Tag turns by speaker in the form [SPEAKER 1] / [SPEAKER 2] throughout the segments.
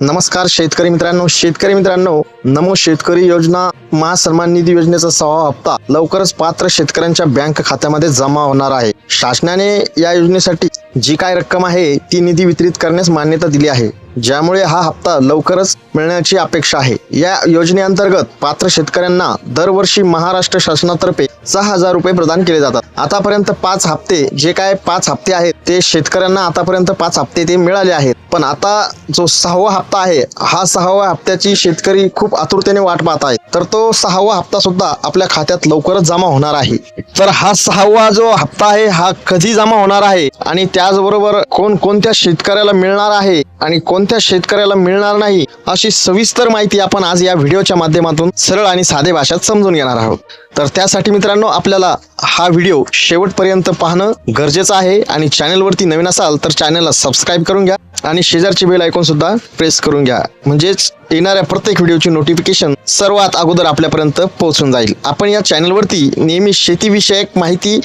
[SPEAKER 1] नमस्कार शेतकरी मित्रांनो शेतकरी मित्रांनो नमो शेतकरी योजना महासन्मान निधी योजनेचा सहावा हप्ता लवकरच पात्र शेतकऱ्यांच्या बँक खात्यामध्ये जमा होणार आहे. शासनाने या योजनेसाठी जी काय रक्कम आहे ती निधी वितरित करण्यास मान्यता दिली आहे. ज्यामुळे हा हप्ता लवकरच मिळण्याची अपेक्षा आहे. या योजनेअंतर्गत पात्र शेतकऱ्यांना दरवर्षी महाराष्ट्र शासनातर्फे सहा हजार रुपये प्रदान केले जातात. आतापर्यंत पाच हप्ते जे काय पाच हप्ते आहेत ते शेतकऱ्यांना आतापर्यंत पाच हप्ते ते मिळाले आहेत. पण आता जो सहावा हप्ता आहे हा सहावा हप्त्याची शेतकरी खूप आतुरतेने वाट पाहत आहे. तर तो सहावा हप्ता सुद्धा आपल्या खात्यात लवकरच जमा होणार आहे. तर हा सहावा जो हप्ता आहे हा कधी जमा होणार आहे? आणि त्याचबरोबर कोण कोणत्या शेतकऱ्याला मिळणार आहे? आणि कोण कोणत्या शेतकऱ्याला मिळणार नाही अशी सविस्तर माहिती आपण आज या व्हिडिओच्या माध्यमातून सरळ आणि साधे भाषेत समजून घेणार आहोत. तर त्यासाठी मित्रांनो आपल्याला हा व्हिडिओ शेवटपर्यंत पाहणं गरजेचं आहे आणि चॅनलवरती नवीन असाल तर चॅनलला सबस्क्राईब करून घ्या आणि शेजारची बेल ऐकून सुद्धा प्रेस करून घ्या. म्हणजेच येणाऱ्या प्रत्येक व्हिडिओची नोटिफिकेशन सर्वात अगोदर आपल्यापर्यंत पोहोचून जाईल. आपण या चॅनलवरती नेहमी शेतीविषयक माहिती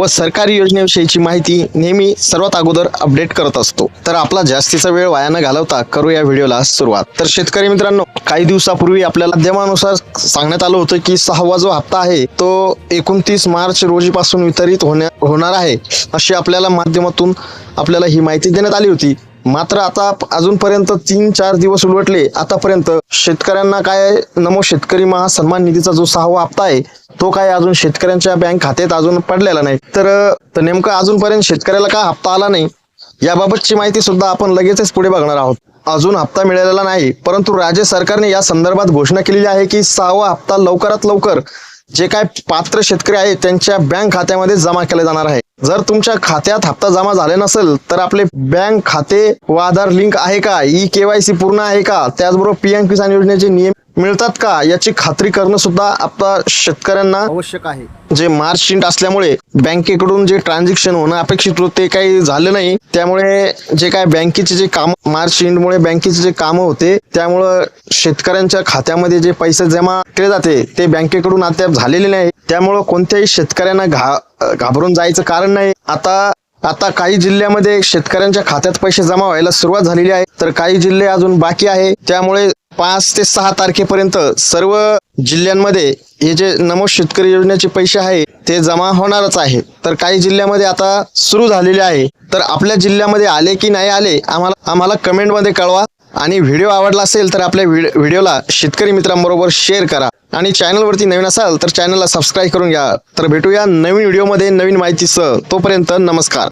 [SPEAKER 1] व सरकारी योजनेविषयीची माहिती नेहमी सर्वात अगोदर अपडेट करत असतो. तर आपला जास्तीचा वेळ वाया न घालवता करू या व्हिडिओला सुरुवात. तर शेतकरी मित्रांनो काही दिवसापूर्वी आपल्याला माध्यमानुसार सांगण्यात आलं होतं की सहावा जो हप्ता आहे तो एकोणतीस मार्च रोजीपासून वितरित होण्या होणार आहे. अशी आपल्याला माध्यमातून आपल्याला ही माहिती देण्यात आली होती. मात्र आता अजूनपर्यंत तीन चार दिवस उलटले. आतापर्यंत शेतकऱ्यांना काय नमो शेतकरी महासन्मान निधीचा जो सहावा हप्ता आहे तो काय अजून शेतकऱ्यांच्या बँक खात्यात अजून पडलेला नाही. तर नेमकं अजूनपर्यंत शेतकऱ्याला का हप्ता आला नाही? याबाबतची माहिती सुद्धा आपण लगेचच पुढे बघणार आहोत. अजून हप्ता मिळालेला नाही परंतु राज्य सरकारने या संदर्भात घोषणा केलेली आहे की सहावा हप्ता लवकरात लवकर जे काय पात्र शेतकरी आहेत त्यांच्या बँक खात्यामध्ये जमा केले जाणार आहे. जर तुमच्या खात्यात हप्ता जमा झाले नसेल तर आपले बँक खाते व आधार लिंक आहे का? ई केवायसी पूर्ण आहे का? त्याचबरोबर पीएम किसान योजनेचे नियम मिळतात का? याची खात्री करणं सुद्धा आपल्या शेतकऱ्यांना आवश्यक आहे. जे मार्च शीट असल्यामुळे बँकेकडून जे ट्रान्झॅक्शन होणं अपेक्षित होते काही झालं नाही. त्यामुळे जे काय बँकेचे जे काम मार्च शीटमुळे बँकेचे जे कामं होते त्यामुळं शेतकऱ्यांच्या खात्यामध्ये जे पैसे जमा केले जाते ते बँकेकडून अद्याप झालेले नाही. त्यामुळं कोणत्याही शेतकऱ्यांना घा घाबरून जायचं कारण नाही. आता आता काही जिल्ह्यामध्ये शेतकऱ्यांच्या खात्यात पैसे जमा व्हायला सुरुवात झालेली आहे. तर काही जिल्हे अजून बाकी आहे. त्यामुळे पाच ते सहा तारखेपर्यंत सर्व जिल्ह्यांमध्ये हे जे नमो शेतकरी योजनेचे पैसे आहे ते जमा होणारच आहे. तर काही जिल्ह्यामध्ये आता सुरू झालेले आहे. तर आपल्या जिल्ह्यामध्ये आले की नाही आले आम्हाला आम्हाला कमेंटमध्ये कळवा. आणि व्हिडिओ आवडला असेल तर आपल्या व्हिड- व्हिडिओला शेतकरी मित्रांबरोबर शेअर करा. आणि चॅनलवरती नवीन असाल तर चॅनलला सबस्क्राईब करून घ्या. तर भेटूया नवीन व्हिडिओमध्ये नवीन माहितीसह. तोपर्यंत नमस्कार.